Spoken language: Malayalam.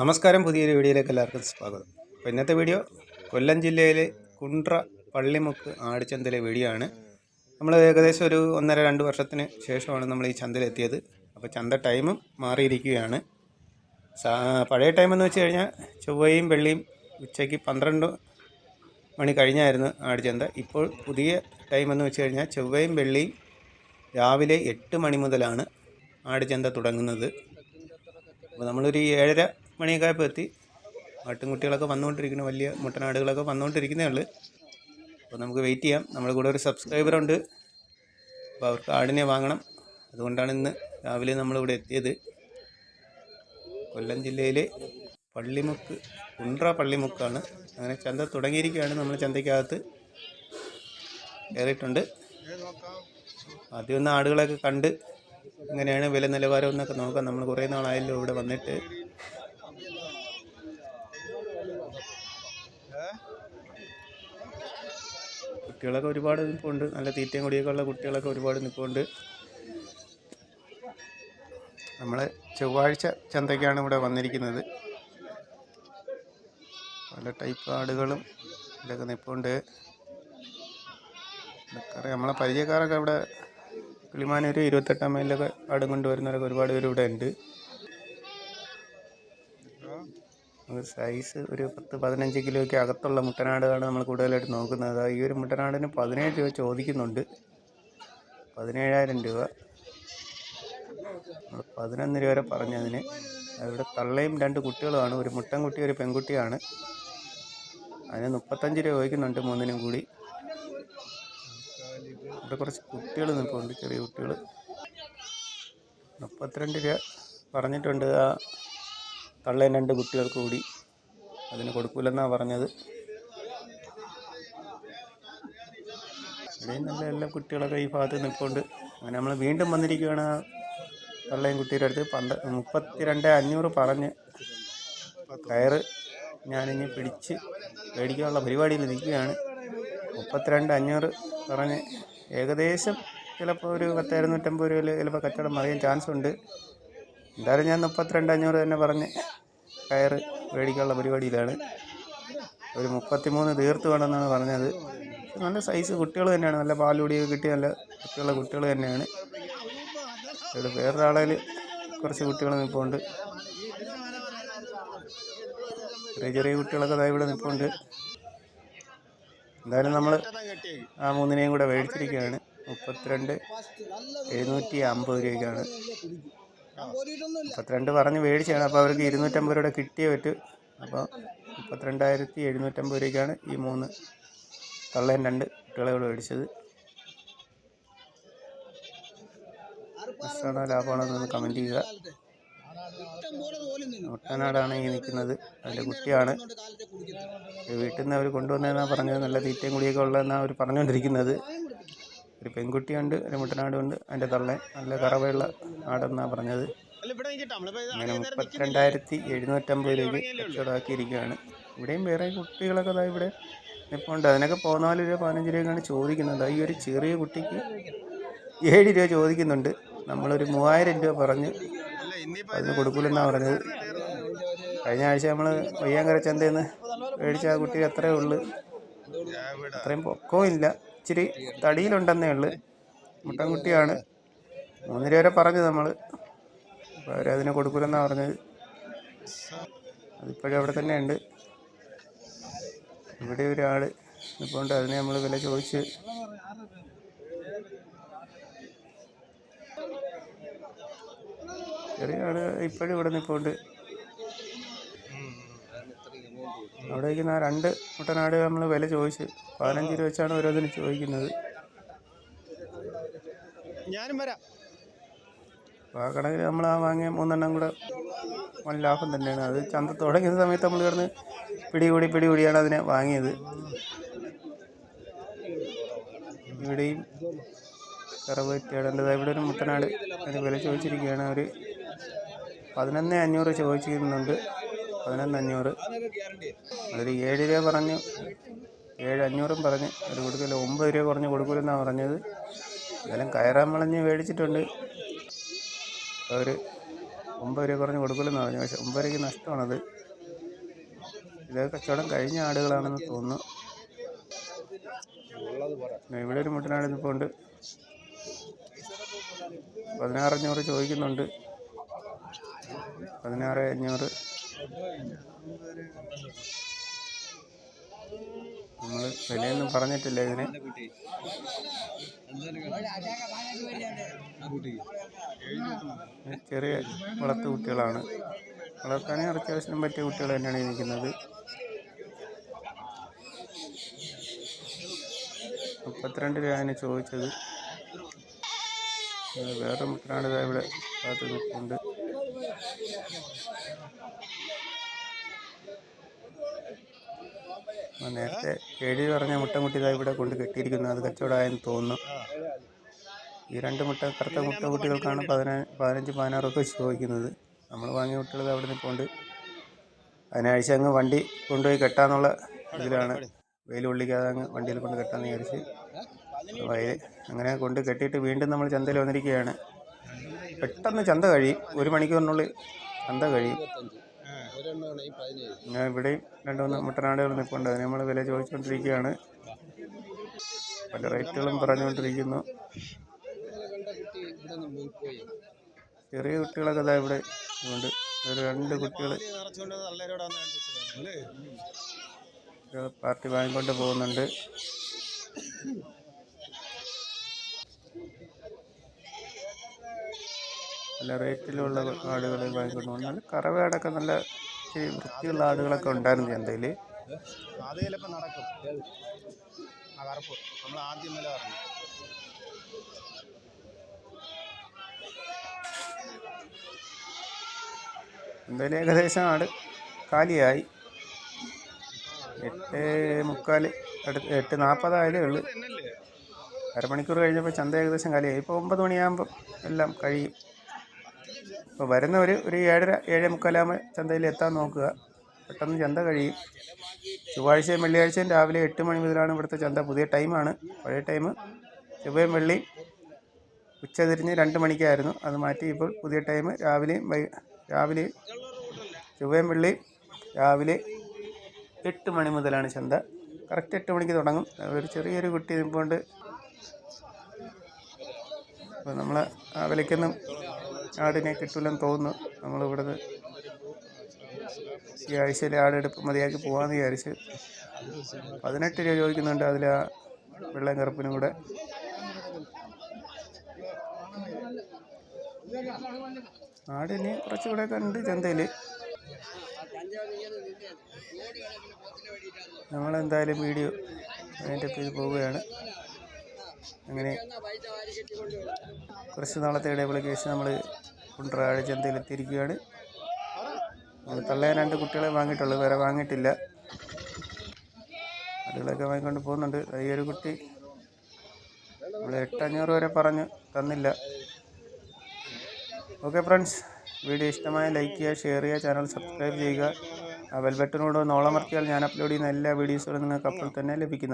നമസ്കാരം പുതിയൊരു വീഡിയോയിലേക്ക് എല്ലാവർക്കും സ്വാഗതം. അപ്പോൾ ഇന്നത്തെ വീഡിയോ കൊല്ലം ജില്ലയിലെ കുണ്ട്ര പള്ളിമുക്ക് ആടിച്ചന്തയിലെ വീഡിയോ ആണ്. നമ്മൾ ഏകദേശം ഒരു ഒന്നര രണ്ട് വർഷത്തിന് ശേഷമാണ് നമ്മൾ ഈ ചന്തയിലെത്തിയത്. അപ്പോൾ ചന്ത ടൈമും മാറിയിരിക്കുകയാണ്. പഴയ ടൈം എന്ന് വെച്ച് കഴിഞ്ഞാൽ ചൊവ്വയും വെള്ളിയും ഉച്ചയ്ക്ക് പന്ത്രണ്ട് മണി കഴിഞ്ഞായിരുന്നു ആടിച്ചന്ത. ഇപ്പോൾ പുതിയ ടൈം എന്ന് വെച്ച് കഴിഞ്ഞാൽ ചൊവ്വയും വെള്ളിയും രാവിലെ എട്ട് മണി മുതലാണ് ആടിച്ചന്ത തുടങ്ങുന്നത്. അപ്പോൾ നമ്മളൊരു ഏഴര മണിയൊക്കെ ആയപ്പോൾ എത്തി ആട്ടിൻകുട്ടികളൊക്കെ വന്നുകൊണ്ടിരിക്കുന്നു വലിയ മുട്ടനാടുകളൊക്കെ വന്നുകൊണ്ടിരിക്കുന്നേ ഉള്ളൂ. അപ്പോൾ നമുക്ക് വെയിറ്റ് ചെയ്യാം. നമ്മുടെ കൂടെ ഒരു സബ്സ്ക്രൈബറുണ്ട് അപ്പോൾ അവർക്ക് ആടിനെ വാങ്ങണം. അതുകൊണ്ടാണ് ഇന്ന് രാവിലെ നമ്മളിവിടെ എത്തിയത്. കൊല്ലം ജില്ലയിലെ പള്ളിമുക്ക് കുണ്ട്ര പള്ളിമുക്കാണ്. അങ്ങനെ ചന്ത തുടങ്ങിയിരിക്കുകയാണ്. നമ്മൾ ചന്തയ്ക്കകത്ത് കയറിയിട്ടുണ്ട്. ആദ്യം ആടുകളൊക്കെ കണ്ട് എങ്ങനെയാണ് വില നിലവാരം എന്നൊക്കെ നോക്കാം. നമ്മൾ കുറേ നാളായല്ലോ ഇവിടെ വന്നിട്ട്. കുട്ടികളൊക്കെ ഒരുപാട് നിൽപ്പുണ്ട്. നല്ല തീറ്റയും കൂടിയൊക്കെ ഉള്ള കുട്ടികളൊക്കെ ഒരുപാട് നിൽപ്പുണ്ട്. നമ്മൾ ചൊവ്വാഴ്ച ചന്തയ്ക്കാണ് ഇവിടെ വന്നിരിക്കുന്നത്. പല ടൈപ്പ് ആടുകളും ഇതൊക്കെ നിൽപ്പുണ്ട്. നമ്മളെ പരിചയക്കാരൊക്കെ ഇവിടെ കിളിമാനൂർ ഇരുപത്തെട്ടാം മൈലിലൊക്കെ ആടും കൊണ്ടുവരുന്നവരൊക്കെ ഒരുപാട് പേര് ഇവിടെ ഉണ്ട് നമുക്ക് സൈസ് ഒരു പത്ത് പതിനഞ്ച് കിലോയ്ക്ക് അകത്തുള്ള മുട്ടനാടാണ് നമ്മൾ കൂടുതലായിട്ട് നോക്കുന്നത്. ഈ ഒരു മുട്ടനാടിന് പതിനേഴ് രൂപ ചോദിക്കുന്നുണ്ട്. പതിനേഴായിരം രൂപ. നമ്മൾ പതിനൊന്ന് രൂപ വരെ പറഞ്ഞതിന്. ഇവിടെ തള്ളയും രണ്ട് കുട്ടികളുമാണ്. ഒരു മുട്ടൻകുട്ടി ഒരു പെൺകുട്ടിയാണ്. അതിന് മുപ്പത്തഞ്ച് രൂപ ചോദിക്കുന്നുണ്ട് മൂന്നിനും കൂടി. ഇവിടെ കുറച്ച് കുട്ടികൾ നിൽപ്പുണ്ട് ചെറിയ കുട്ടികൾ. മുപ്പത്തിരണ്ട് രൂപ പറഞ്ഞിട്ടുണ്ട്. ആ തള്ളയും രണ്ട് കുട്ടികൾക്ക് കൂടി അതിന് കൊടുക്കൂലെന്നാണ് പറഞ്ഞത്. ഇവിടെയും നല്ല എല്ലാ കുട്ടികളൊക്കെ ഈ ഭാഗത്ത് നിൽപ്പുണ്ട്. അങ്ങനെ നമ്മൾ വീണ്ടും വന്നിരിക്കുകയാണ് തള്ളയും കുട്ടിയുടെ അടുത്ത്. പന്ത മുപ്പത്തിരണ്ട് അഞ്ഞൂറ് പറഞ്ഞ് കയറ് ഞാനിനി പിടിച്ച് മേടിക്കാനുള്ള പരിപാടിയിൽ നിൽക്കുകയാണ്. മുപ്പത്തിരണ്ട് അഞ്ഞൂറ് പറഞ്ഞ് ഏകദേശം ചിലപ്പോൾ ഒരു പത്ത് ഇരുന്നൂറ്റമ്പത് രൂപയിൽ ചിലപ്പോൾ കച്ചവടം മറിയാൻ ചാൻസ് ഉണ്ട് എന്തായാലും ഞാൻ മുപ്പത്തിരണ്ട് അഞ്ഞൂറ് തന്നെ പറഞ്ഞ് കയറ് മേടിക്കാനുള്ള പരിപാടിയിലാണ്. ഒരു മുപ്പത്തിമൂന്ന് തീർത്ത് വേണമെന്നാണ് പറഞ്ഞത്. നല്ല സൈസ് കുട്ടികൾ തന്നെയാണ്. നല്ല പാലുപൊടിയൊക്കെ കിട്ടിയ നല്ല കുട്ടികളുടെ കുട്ടികൾ തന്നെയാണ്. ഇവിടെ വേറൊരാളേൽ കുറച്ച് കുട്ടികൾ നിൽപ്പുണ്ട് ചെറിയ ചെറിയ കുട്ടികളൊക്കെ ഇവിടെ നിൽപ്പുണ്ട് എന്തായാലും നമ്മൾ ആ മൂന്നിനെയും കൂടെ മേടിച്ചിരിക്കുകയാണ്. മുപ്പത്തിരണ്ട് എഴുന്നൂറ്റി അമ്പത് രൂപയ്ക്കാണ്. മുപ്പത്തിരണ്ട് പറഞ്ഞ് മേടിച്ചാണ്. അപ്പോൾ അവർക്ക് ഇരുന്നൂറ്റമ്പത് രൂപയുടെ കിട്ടിയേ പറ്റൂ. അപ്പോൾ മുപ്പത്തിരണ്ടായിരത്തി എഴുന്നൂറ്റമ്പത് രൂപയ്ക്കാണ് ഈ മൂന്ന് തള്ളയും രണ്ട് കുട്ടികളെ ഇവിടെ മേടിച്ചത്. നഷ്ടമാണോ ലാഭമാണോ എന്നൊന്ന് കമന്റ് ചെയ്യുക. ഒട്ടനാടാണ് ഈ നിൽക്കുന്നത്. അതിന്റെ കുട്ടിയാണ്. വീട്ടിൽ നിന്ന് അവർ കൊണ്ടുവന്നതെന്നാണ് പറഞ്ഞത്. നല്ല തീറ്റയും കുടിയൊക്കെ ഉള്ളതെന്നാണ് അവർ പറഞ്ഞുകൊണ്ടിരിക്കുന്നത്. ഒരു പെൺകുട്ടിയുണ്ട് ഒരു മുട്ടനാടുണ്ട്. അതിന്റെ തള്ള നല്ല കറവയുള്ള ആടെന്നാണ് പറഞ്ഞത്. അങ്ങനെ മുപ്പത്തിരണ്ടായിരത്തി എഴുന്നൂറ്റമ്പത് രൂപയ്ക്ക് കച്ചവടമാക്കിയിരിക്കുകയാണ് ഇവിടെയും വേറെ കുട്ടികളൊക്കെ അതാ ഇവിടെ നിൽപ്പുണ്ട് അതിനൊക്കെ പതിനാല് രൂപ പതിനഞ്ച് രൂപയൊക്കെയാണ് ചോദിക്കുന്നത് ഈ ഒരു ചെറിയ കുട്ടിക്ക് ഏഴ് രൂപ ചോദിക്കുന്നുണ്ട്. നമ്മളൊരു മൂവായിരം രൂപ പറഞ്ഞ് അതിന് കൊടുക്കില്ലെന്നാണ് പറഞ്ഞത്. കഴിഞ്ഞ ആഴ്ച നമ്മൾ വയ്യാങ്കര ചന്തയിൽ നിന്ന് മേടിച്ച ആ കുട്ടി അത്രേ ഉള്ളു. അത്രയും പൊക്കവും ഇല്ല. ഇച്ചിരി തടിയിലുണ്ടെന്നേ ഉള്ളു. മുട്ടൻകുട്ടിയാണ്. മൂന്നര വരെ പറഞ്ഞു നമ്മൾ അപ്പോൾ അവരതിനെ കൊടുക്കൂലെന്നാണ് പറഞ്ഞത്. അതിപ്പോഴും അവിടെ തന്നെ ഉണ്ട്. ഇവിടെ ഒരാൾ ഇപ്പോൾ അതിനെ നമ്മൾ വില ചോദിച്ച് ചെറിയ ആൾ ഇപ്പോഴും ഇവിടെ നിൽപ്പുണ്ട് അവിടെ ഇരിക്കുന്ന ആ രണ്ട് മുട്ടനാട് നമ്മൾ വില ചോദിച്ച് പതിനഞ്ച് രൂപ വെച്ചാണ് ഓരോന്നിനും ചോദിക്കുന്നത്. ഞാനും വരാം. അപ്പോൾ ആ കണക്കിൽ നമ്മൾ ആ വാങ്ങിയ മൂന്നെണ്ണം കൂടെ വൻ ലാഭം തന്നെയാണ്. അത് ചന്ത തുടങ്ങിയ സമയത്ത് നമ്മൾ കിടന്ന് പിടികൂടി പിടികൂടിയാണ് അതിനെ വാങ്ങിയത്. ഇവിടെയും കറവറ്റിയാടേണ്ടത് ഇവിടെ ഒരു മുട്ടനാട് അതിന് വില ചോദിച്ചിരിക്കുകയാണ്. അവർ പതിനൊന്ന് അഞ്ഞൂറ് ചോദിച്ചിരുന്നുണ്ട്. പതിനൊന്ന് അഞ്ഞൂറ് അതിൽ ഏഴ് രൂപ പറഞ്ഞു ഏഴ് അഞ്ഞൂറും പറഞ്ഞ് ഒരു കൊടുക്കില്ല ഒമ്പത് രൂപ കുറഞ്ഞ് കൊടുക്കില്ലെന്നാണ് പറഞ്ഞത്. എന്തായാലും കയറാൻ വളഞ്ഞ് മേടിച്ചിട്ടുണ്ട്. അവർ ഒമ്പത് രൂപ കുറഞ്ഞ് കൊടുക്കില്ലെന്ന് പറഞ്ഞു പക്ഷെ ഒമ്പത് രൂപയ്ക്ക് നഷ്ടമാണത്. ഇത് കച്ചവടം കഴിഞ്ഞ ആടുകളാണെന്ന് തോന്നുന്നു. ഇവിടെ ഒരു മുട്ടനാട് ഇപ്പോൾ ഉണ്ട്. പതിനാറ് അഞ്ഞൂറ് ചോദിക്കുന്നുണ്ട്. പതിനാറ് അഞ്ഞൂറ്. നമ്മൾ വിലയൊന്നും പറഞ്ഞിട്ടില്ല ഇതിന്. ചെറിയ വളർത്തു കുട്ടികളാണ്. വളർത്താനേ അത്യാവശ്യം പറ്റിയ കുട്ടികൾ തന്നെയാണ് ഇരിക്കുന്നത്. മുപ്പത്തിരണ്ട് രൂപയാണ് ചോദിച്ചത്. വേറെ മുട്ടനാട് ഇവിടെ കാത്തു നിൽക്കുന്നുണ്ട് നേരത്തെ കേടി പറഞ്ഞ മുട്ട ഇതാ ഇവിടെ കൊണ്ട് കെട്ടിയിരിക്കുന്നു അത് കച്ചവടമായെന്ന് തോന്നുന്നു. ഈ രണ്ട് മുട്ട കറുത്ത മുട്ട കുട്ടികൾക്കാണ് പതിനാ പതിനഞ്ച് പതിനാറൊക്കെ വെച്ച് ചോദിക്കുന്നത്. നമ്മൾ വാങ്ങിയ കുട്ടികൾ അവിടെ നിൽപ്പുണ്ട്. അതിനാഴ്ച അങ്ങ് വണ്ടി കൊണ്ടുപോയി കെട്ടാന്നുള്ള ഇതിലാണ്. വെയിൽ കൊള്ളിക്കാതെ അങ്ങ് വണ്ടിയിൽ കൊണ്ട് കെട്ടാന്ന് വിചാരിച്ച്. വയൽ അങ്ങനെ കൊണ്ട് കെട്ടിയിട്ട് വീണ്ടും നമ്മൾ ചന്തയിൽ വന്നിരിക്കുകയാണ്. പെട്ടെന്ന് ചന്ത കഴിയും. ഒരു മണിക്കൂറിനുള്ളിൽ ചന്ത കഴിയും. ഞാൻ ഇവിടെയും രണ്ട് മൂന്ന് മുട്ടനാടുകൾ നിൽപ്പുണ്ട്. അതിന് നമ്മൾ വില ചോദിച്ചുകൊണ്ടിരിക്കുകയാണ്. പല റേറ്റുകളും പറഞ്ഞുകൊണ്ടിരിക്കുന്നു. ചെറിയ കുട്ടികളൊക്കെ ഇതാ ഇവിടെ ഉണ്ട്. ഒരു രണ്ട് കുട്ടികൾ പാർട്ടി വാങ്ങിക്കൊണ്ട് പോകുന്നുണ്ട്. നല്ല റേറ്റിലുള്ള ആടുകൾ വാങ്ങിക്കൊണ്ട് വന്നാൽ കറവയാടൊക്കെ നല്ല ഇച്ചിരി വൃത്തിയുള്ള ആടുകളൊക്കെ ഉണ്ടായിരുന്നു ചന്തയിൽ അത് ചിലപ്പോൾ നടക്കും. ആ കറുപ്പ്. നമ്മൾ ആദ്യം പറഞ്ഞു. എന്തായാലും ഏകദേശം ആട് കാലിയായി. എട്ട് മുക്കാൽ അടുത്ത് എട്ട് നാൽപ്പതായാലേ ഉള്ളൂ. അരമണിക്കൂർ കഴിഞ്ഞപ്പോൾ ചന്ത ഏകദേശം കാലിയായി. ഇപ്പോൾ ഒമ്പത് മണിയാകുമ്പോൾ എല്ലാം കഴിയും. ഇപ്പോൾ വരുന്നവർ ഒരു ഏഴര ഏഴേ മുക്കാലാകുമ്പോൾ ചന്തയിൽ എത്താൻ നോക്കുക. പെട്ടെന്ന് ചന്ത കഴിയും. ചൊവ്വാഴ്ചയും വെള്ളിയാഴ്ചയും രാവിലെ എട്ട് മണി മുതലാണ് ഇവിടുത്തെ ചന്ത. പുതിയ ടൈമാണ്. പഴയ ടൈം. ചൊവ്വയും വെള്ളി ഉച്ച തിരിഞ്ഞ് രണ്ട് മണിക്കായിരുന്നു. അത് മാറ്റി ഇപ്പോൾ പുതിയ ടൈം. രാവിലെയും വൈ രാവിലെ ചൊവ്വയും വെള്ളി രാവിലെ എട്ട് മണി മുതലാണ് ചന്ത. കറക്റ്റ് എട്ട് മണിക്ക് തുടങ്ങും. ഒരു ചെറിയൊരു കുട്ടി നിൽപ്പുണ്ട്. അപ്പോൾ നമ്മൾ ആ വിലയ്ക്കൊന്നും ആടിനെ കിട്ടില്ലെന്ന് തോന്നുന്നു. നമ്മളിവിടുന്ന് ഈ ആഴ്ചയിലെ ആടെടുപ്പ് മതിയാക്കി പോകാമെന്ന് വിചാരിച്ച് പതിനെട്ട് രൂപ ചോദിക്കുന്നുണ്ട് അതിൽ ആ വെള്ളം കറുപ്പിനും കൂടെ ആടിന് കുറച്ചുകൂടെ കണ്ട് ചന്തയിൽ നമ്മളെന്തായാലും വീഡിയോ അതിന്റെ പേര് പോവുകയാണ്. അങ്ങനെ കുറച്ച് നാളത്തെ ഇടവേളയ്ക്ക് ശേഷം നമ്മൾ കുണ്ട്രാഴ ചന്തയിൽ എത്തിയിരിക്കുകയാണ്. തള്ളയാൻ രണ്ട് കുട്ടികളെ വാങ്ങിയിട്ടുള്ളൂ വേറെ വാങ്ങിയിട്ടില്ല. കുട്ടികളൊക്കെ വാങ്ങിക്കൊണ്ട് പോകുന്നുണ്ട്. ഈ ഒരു കുട്ടി നമ്മൾ എട്ടഞ്ഞൂറ് വരെ പറഞ്ഞ് തന്നില്ല. ഓക്കെ ഫ്രണ്ട്സ് വീഡിയോ ഇഷ്ടമായ ലൈക്ക് ചെയ്യുക ഷെയർ ചെയ്യുക ചാനൽ സബ്സ്ക്രൈബ് ചെയ്യുക. ആ ബെൽ ബട്ടനോട് നോളമർത്തിയാൽ ഞാൻ അപ്ലോഡ് ചെയ്യുന്ന എല്ലാ വീഡിയോസുകളും നിങ്ങൾക്ക് അപ്പോൾ തന്നെ ലഭിക്കുന്നത്